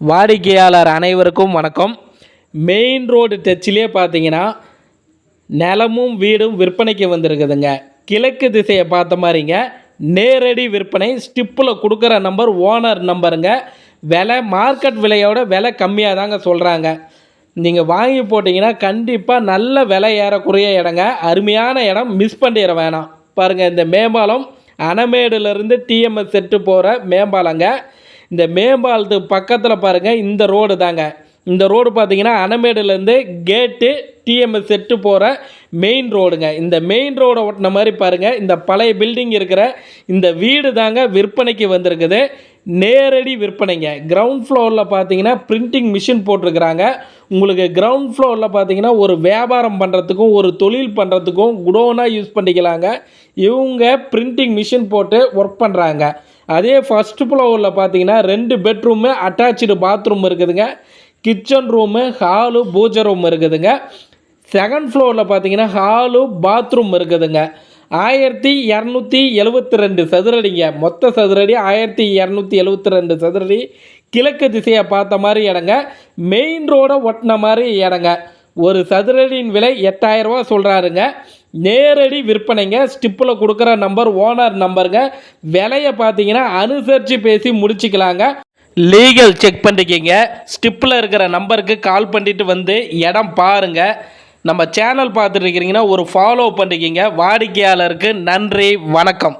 வாடிக்கையாளர் அனைவருக்கும் வணக்கம். மெயின் ரோடு டச்சிலே பார்த்தீங்கன்னா நிலமும் வீடும் விற்பனைக்கு வந்திருக்குதுங்க. கிழக்கு திசையை பார்த்த மாதிரிங்க நேரடி விற்பனை ஸ்டிப்பில் கொடுக்குற நம்பர் ஓனர் நம்பருங்க விலை மார்க்கெட் விலையோட விலை கம்மியாக தாங்க சொல்கிறாங்க நீங்கள் வாங்கி போட்டிங்கன்னா கண்டிப்பாக நல்ல விலை ஏறக்குறைய இடங்க. அருமையான இடம் மிஸ் பண்ணிட வேணாம். பாருங்கள் இந்த மேம்பாலம் அனமேடுலேருந்து டிஎம்எஸ் செட்டு போகிற மேம்பாலங்க. இந்த மேம்பாலத்துக்கு பக்கத்தில் பாருங்கள் இந்த ரோடு தாங்க. இந்த ரோடு பார்த்தீங்கன்னா அனமேடுலேருந்து கேட்டு டிஎம்எஸ் செட்டு போகிற மெயின் ரோடுங்க. இந்த மெயின் ரோடை ஒட்டின மாதிரி பாருங்கள் இந்த பழைய பில்டிங் இருக்கிற இந்த வீடு தாங்க விற்பனைக்கு வந்திருக்குது. நேரடி விற்பனைங்க. கிரவுண்ட் ஃப்ளோரில் பார்த்தீங்கன்னா பிரிண்டிங் மிஷின் போட்டிருக்கிறாங்க. உங்களுக்கு கிரவுண்ட் ஃப்ளோரில் பார்த்தீங்கன்னா ஒரு வியாபாரம் பண்ணுறதுக்கும் ஒரு தொழில் பண்ணுறதுக்கும் குடோனாக யூஸ் பண்ணிக்கலாங்க. இவங்க பிரிண்டிங் மிஷின் போட்டு ஒர்க் பண்ணுறாங்க அதே ஃபஸ்ட் ஃப்ளோரில் பார்த்தீங்கன்னா ரெண்டு பெட்ரூமு அட்டாச்சு பாத்ரூம் இருக்குதுங்க. Kitchen room hall puja room இருக்குதுங்க. செகண்ட் ஃப்ளோரில் பார்த்தீங்கன்னா ஹாலு பாத்ரூம் இருக்குதுங்க. ஆயிரத்தி இரநூத்தி எழுபத்தி ரெண்டு சதுரடிங்க. மொத்த சதுரடி ஆயிரத்தி இரநூத்தி எழுபத்தி ரெண்டு சதுரடி. கிழக்கு திசையை பார்த்த மாதிரி இடங்க. மெயின் ரோடை ஒட்டின மாதிரி இடங்க. ஒரு சதுரடியின் விலை எட்டாயிரரூவா சொல்கிறாருங்க நேரடி விற்பனைங்க. ஸ்டிப்பில் கொடுக்குற நம்பர் ஓனர் நம்பருங்க விலையை பார்த்தீங்கன்னா அனுசரித்து பேசி முடிச்சுக்கலாங்க. லீகல் செக் பண்ணிக்கிங்க. ஸ்டிப்பில் இருக்கிற நம்பருக்கு கால் பண்ணிட்டு வந்து இடம் பாருங்கள் நம்ம சேனல் பார்த்துட்டு இருக்கிறீங்கன்னா ஒரு ஃபாலோ பண்ணிக்கிங்க. வாடிக்கையாளருக்கு நன்றி வணக்கம்.